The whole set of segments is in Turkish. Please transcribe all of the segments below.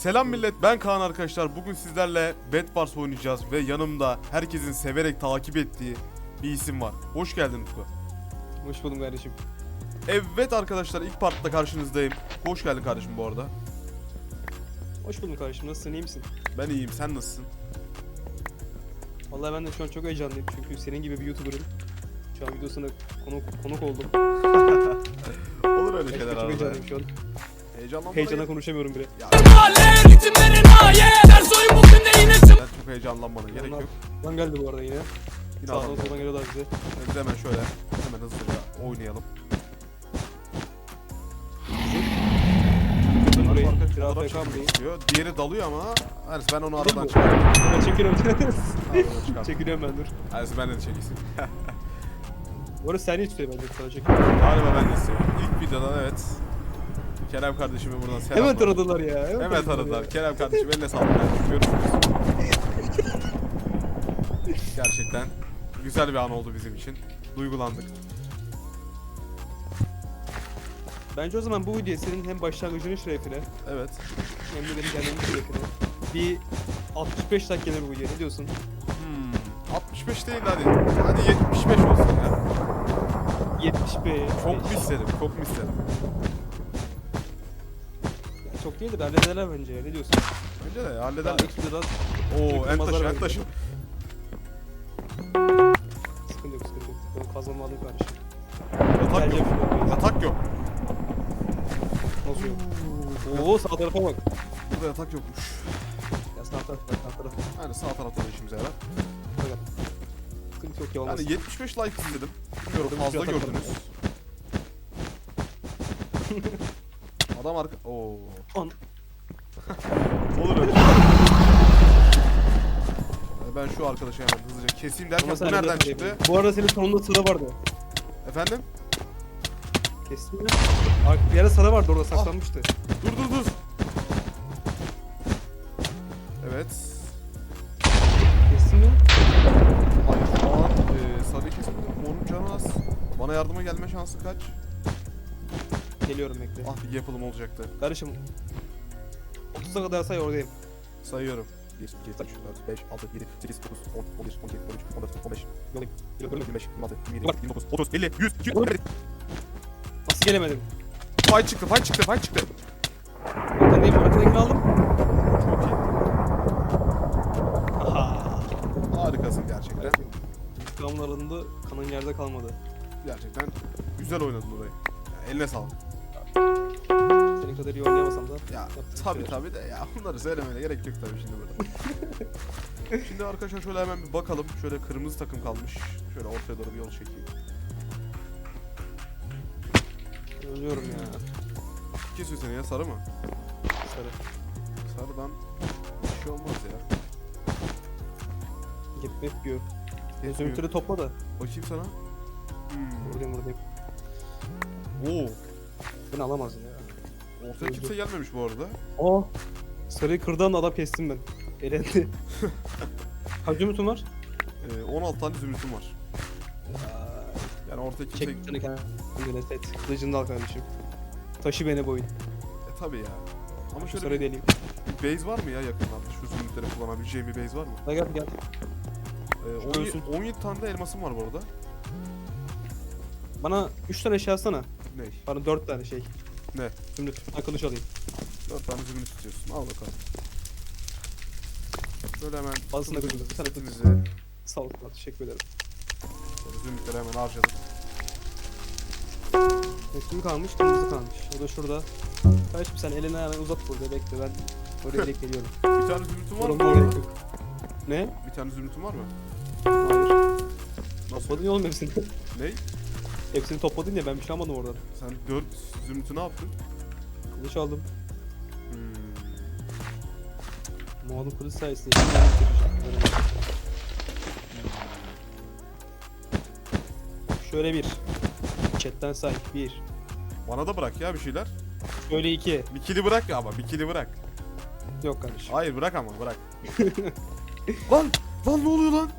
Selam millet ben Kaan arkadaşlar. Bugün sizlerle Bed Wars oynayacağız ve yanımda herkesin severek takip ettiği bir isim var. Hoş geldin Utku. Hoş buldum kardeşim. Evet arkadaşlar ilk partta karşınızdayım. Hoş geldin kardeşim bu arada. Hoş buldum kardeşim. Nasılsın? iyi misin? Ben iyiyim sen nasılsın? Vallahi ben de şu an çok heyecanlıyım çünkü senin gibi bir YouTuber'ım. Şu an videosuna konuk, konuk oldum. Olur öyle Çok şeyler arada. heyecanlıyım şu an. Heyecanlanma. Heyecana konuşamıyorum bile. Ya, sen çok heyecanlanmana gerek yok. Lan geldi bu arada yine. Yine adam. Sağdan soldan geliyorlar bize. Biz hemen şöyle hemen hızlıca oynayalım. Burayı. Biraz mıyım? istiyor. Diğeri dalıyor ama Enes ben onu aradan mi? çıkarttım. Ben çekiliyorum. Aradan. Çekiliyorum ben dur. Enes ben de çekilsin. Bu arada sen hiç bence sana çekiliyorum. Galiba ben de istiyorum. İlk videodan evet. Kerem kardeşime buradan selam. Hemen taradılar ya. Hemen tanıdılar. Kerem kardeşim eline sağlık. Görüşürüz. Gerçekten güzel bir an oldu bizim için. Duygulandık. Bence o zaman bu video senin hem başlangıcının şerefine Evet. hem de benim kendimin şerefine. Bir 65 dakikada bu video ne diyorsun? Hmm, 65 değil hadi. Hadi 75 olsun ya. 75. Çok mu istedim? Çok mu istedim? Çok değil de hallederler bence ya. Ne diyorsun? Bence de ya, Daha ekstra daha Oo en taşı en taşı. sıkıntı yok sıkıntı yok. Ben kazanma alayım kardeşim. Yatak yok. Yatak yok. Nasıl yok? Oo sağ tarafa bak. Burada yatak yokmuş. Ya sağ taraf sağ taraf. Yani sağ tarafta da işimize yarar. Sıkıntı yok ya olmaz. Yani 75 like istedim. Bilmiyorum fazla gördünüz. Adam arka... Oo. An- Olur öyle. Ben şu arkadaşı hemen hızlıca keseyim derken bu nereden çıktı? Bu arada senin sonunda sıra vardı. Efendim? Kestin mi? Ar- Bir ara sıra vardı orada saklanmıştı. Dur dur dur. Evet. Kestin mi? Hayır şu an e, sarıyı kesmedim. Morun canı az. Bana yardıma gelme şansı kaç? Geliyorum bekle. Ah bir yapılım olacaktı. Kardeşim 30'a kadar say oradayım. Sayıyorum. 1, 2, 3, 4, 5, 6, 7, 8, 9, 10, 11, 12, 13, 14, 15, Yolayım. 25, 26, 27, Bak. 29, 30, 50, 100, 200, Oğlum. 100. Nasıl gelemedim? Fight çıktı, fight çıktı, fight çıktı. Arkandayım arkadakini aldım. Çok iyi. Aha. Harikasın gerçekten. İntikamın arasında kanın yerde kalmadı. Gerçekten güzel oynadın orayı. Ya, eline sağlık. Senin kadar iyi oynayamasam da. Ya tabi tabi de ya bunları söylemene gerek yok tabi şimdi burada. şimdi arkadaşlar şöyle hemen bir bakalım. Şöyle kırmızı takım kalmış. Şöyle ortaya doğru bir yol çekeyim. Ölüyorum ya. Kesiyor seni ya sarı mı? Sarı. Sarıdan bir şey olmaz ya. Gitmek diyor. Yetmiyor. Zümrütleri topla da. Bakayım sana. Hmm. Buradayım buradayım. Oo. Beni alamaz ya. Ortaya kimse gelmemiş bu arada. Oh. Sarıyı kırdan adam kestim ben. Elendi. Kaç zümrütün var? Ee, 16 tane zümrütüm var. Yani ortaya kimse... Çek seni kendine set. Kılıcını da al kardeşim. Taşı beni boyun. E tabi ya. Ama şöyle sarıyı bir, deleyim. bir base var mı ya yakınlarda? Şu zümrütleri kullanabileceğim bir base var mı? Gel gel. Ee, Şu 17, ölsün. 17 tane de elmasım var bu arada. Bana 3 tane şey alsana. Ney? Pardon 4 tane şey. Ne? Zümrüt. Ben kılıç alayım. 4 tane zümrüt istiyorsun. Al bakalım. Böyle hemen Bazısını da kılıç. Bir tane zümrütümüzü Sağ ol. kral, Teşekkür ederim. zümrütleri hemen harcadık. Resim kalmış, kırmızı kalmış. O da şurada. Kardeşim sen elini hemen uzat burada bekle ben oraya direkt geliyorum. Bir tane zümrütüm var mı? Gerek yok. Ne? Bir tane zümrütüm var mı? Hayır. Nasıl? Topladın ya oğlum hepsini. Ney? Hepsini topladın ya ben bir şey almadım oradan. Sen 4 zümrütü ne yaptın? Kılıç aldım. Hmm. Muad'ın kılıç sayesinde şimdi ben bitireceğim. Şöyle bir. Chatten say. Bir. Bana da bırak ya bir şeyler. Şöyle iki. Bir kili bırak ya ama bir kili bırak. Yok kardeşim. Hayır bırak ama bırak. lan! Lan ne oluyor lan?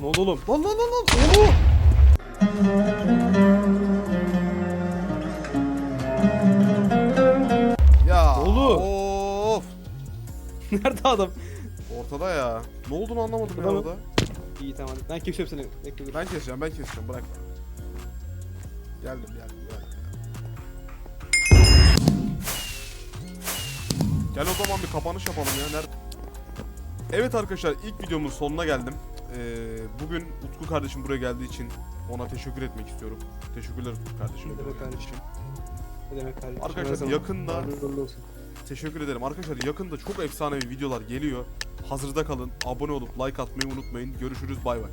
Ne oldu oğlum? Lan lan lan lan! Oğlum! Ya? Oo Of. Nerede adam? Ortada ya. Ne olduğunu anlamadım mı? orada. İyi tamam. Ben kesiyorum seni. Bekle dur. Ben keseceğim ben keseceğim bırak. Geldim geldim geldim. Gel o zaman bir kapanış yapalım ya. Nerede? Evet arkadaşlar ilk videomun sonuna geldim. Ee, bugün Utku kardeşim buraya geldiği için ona teşekkür etmek istiyorum. Teşekkürler Utku kardeşim. Ne demek kardeşim? Ne demek kardeşim? Arkadaşlar, Her yakında-. Teşekkür ederim. Arkadaşlar yakında çok efsanevi videolar geliyor. Hazırda kalın. Abone olup like atmayı unutmayın. Görüşürüz. Bay bay.